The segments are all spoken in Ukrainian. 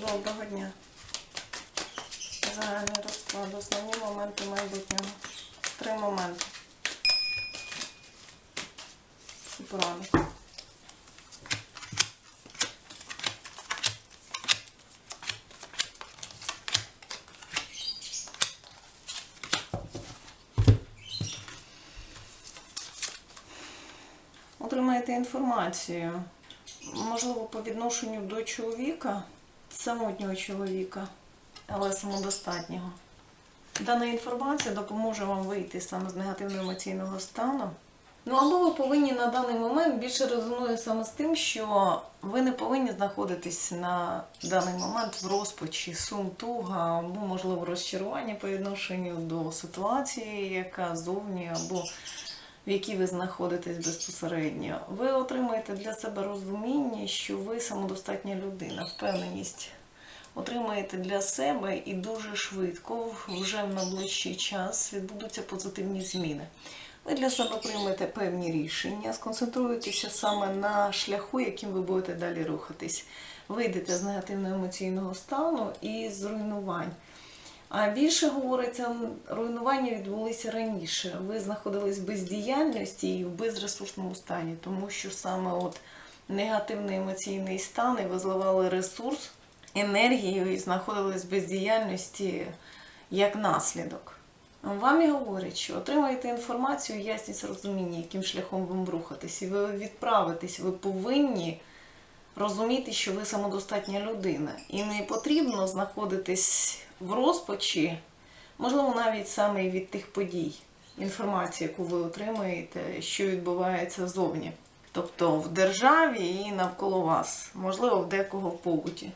Доброго дня. Загальний розклад. Основні моменти майбутнього. Три моменти. І. Отримаєте інформацію. Можливо, по відношенню до чоловіка, самотнього чоловіка, але самодостатнього. Дана інформація допоможе вам вийти саме з негативного емоційного стану. Ну або ви повинні на даний момент більше резонує саме з тим, що ви не повинні знаходитись на даний момент в розпачі, сум, туга, або, можливо, розчарування по відношенню до ситуації, яка зовні, або в якій ви знаходитесь безпосередньо. Ви отримаєте для себе розуміння, що ви самодостатня людина, впевненість отримаєте для себе і дуже швидко, вже в найближчий час, відбудуться позитивні зміни. Ви для себе приймете певні рішення, сконцентруєтеся саме на шляху, яким ви будете далі рухатись. Вийдете з негативного емоційного стану і з руйнувань. А більше говориться, руйнування відбулися раніше. Ви знаходились в бездіяльності і в безресурсному стані, тому що саме от негативний емоційний стан, і ви зливали ресурс, енергію і знаходились в бездіяльності як наслідок. Вам і говорять, що отримаєте інформацію, ясність розуміння, яким шляхом вам рухатись, і ви відправитесь, ви повинні розуміти, що ви самодостатня людина. І не потрібно знаходитись в розпачі, можливо, навіть саме від тих подій, інформації, яку ви отримаєте, що відбувається зовні. Тобто в державі і навколо вас, можливо, в декого в побуті.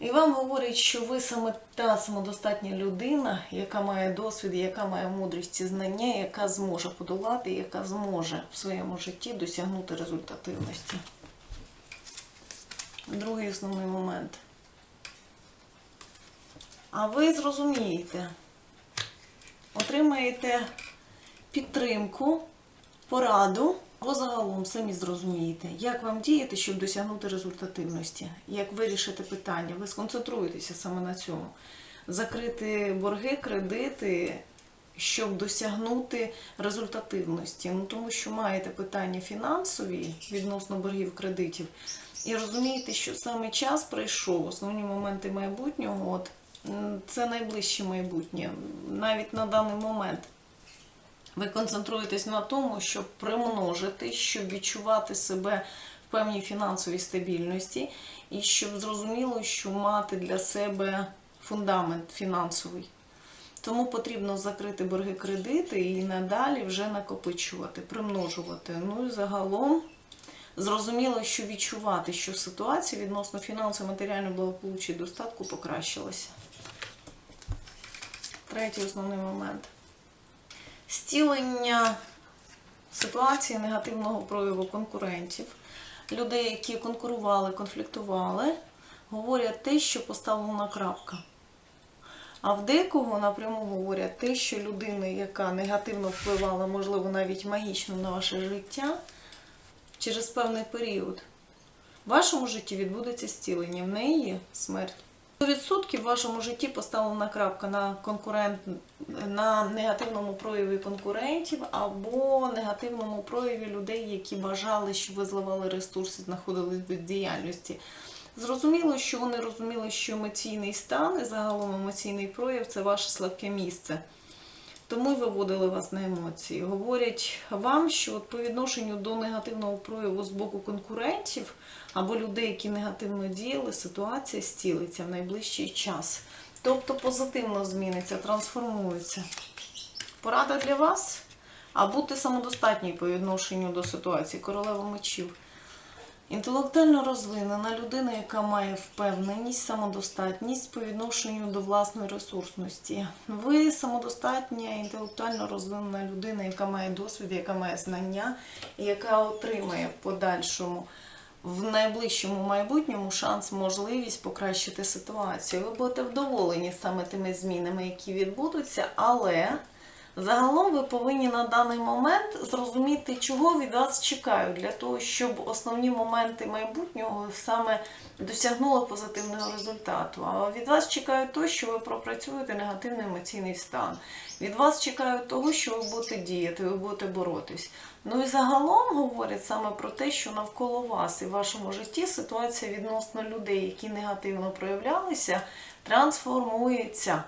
І вам говорять, що ви саме та самодостатня людина, яка має досвід, яка має мудрість і знання, яка зможе подолати, яка зможе в своєму житті досягнути результативності. Другий основний момент. А ви зрозумієте, отримаєте підтримку, пораду, або загалом самі зрозумієте, як вам діяти, щоб досягнути результативності, як вирішити питання. Ви сконцентруєтеся саме на цьому. Закрити борги, кредити, щоб досягнути результативності. Ну, тому що маєте питання фінансові відносно боргів кредитів, і розумієте, що саме час прийшов, основні моменти майбутнього, от це найближче майбутнє, навіть на даний момент. Ви концентруєтесь на тому, щоб примножити, щоб відчувати себе в певній фінансовій стабільності, і щоб зрозуміло, що мати для себе фундамент фінансовий. Тому потрібно закрити борги кредити і надалі вже накопичувати, примножувати. Ну і загалом зрозуміло, що відчувати, що ситуація відносно фінансово матеріального благополуччя і достатку покращилася. Третій основний момент. Стілення ситуації негативного прояву конкурентів, людей, які конкурували, конфліктували, говорять те, що поставлена крапка. А в декого напряму говорять те, що людина, яка негативно впливала, можливо, навіть магічно на ваше життя, через певний період в вашому житті відбудеться стілення, в неї смерть. 100% в вашому житті поставлена крапка на конкурент на негативному прояві конкурентів або негативному прояві людей, які бажали, щоб ви зливали ресурси, знаходились в діяльності. Зрозуміло, що вони розуміли, що емоційний стан і загалом емоційний прояв це ваше слабке місце. Тому й виводили вас на емоції. Говорять вам, що от по відношенню до негативного прояву з боку конкурентів або людей, які негативно діяли, ситуація стілиться в найближчий час. Тобто позитивно зміниться, трансформується. Порада для вас, а бути самодостатньою по відношенню до ситуації, королева мечів. Інтелектуально розвинена людина, яка має впевненість, самодостатність по відношенню до власної ресурсності. Ви самодостатня, інтелектуально розвинена людина, яка має досвід, яка має знання, яка отримає в подальшому в найближчому майбутньому шанс, можливість покращити ситуацію. Ви будете вдоволені саме тими змінами, які відбудуться, але Загалом ви повинні на даний момент зрозуміти, чого від вас чекають, для того, щоб основні моменти майбутнього саме досягнули позитивного результату. А від вас чекають то, що ви пропрацюєте негативний емоційний стан. Від вас чекають того, що ви будете діяти, ви будете боротись. Ну і загалом говорять саме про те, що навколо вас і в вашому житті ситуація відносно людей, які негативно проявлялися, трансформується.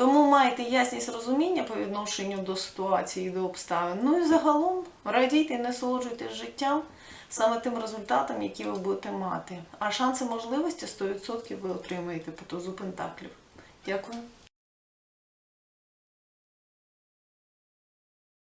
Тому майте ясність розуміння по відношенню до ситуації до обставин. Ну і загалом радійте і насолоджуйтесь життям саме тим результатом, які ви будете мати. А шанси можливості 100% ви отримаєте по тузу пентаклів. Дякую.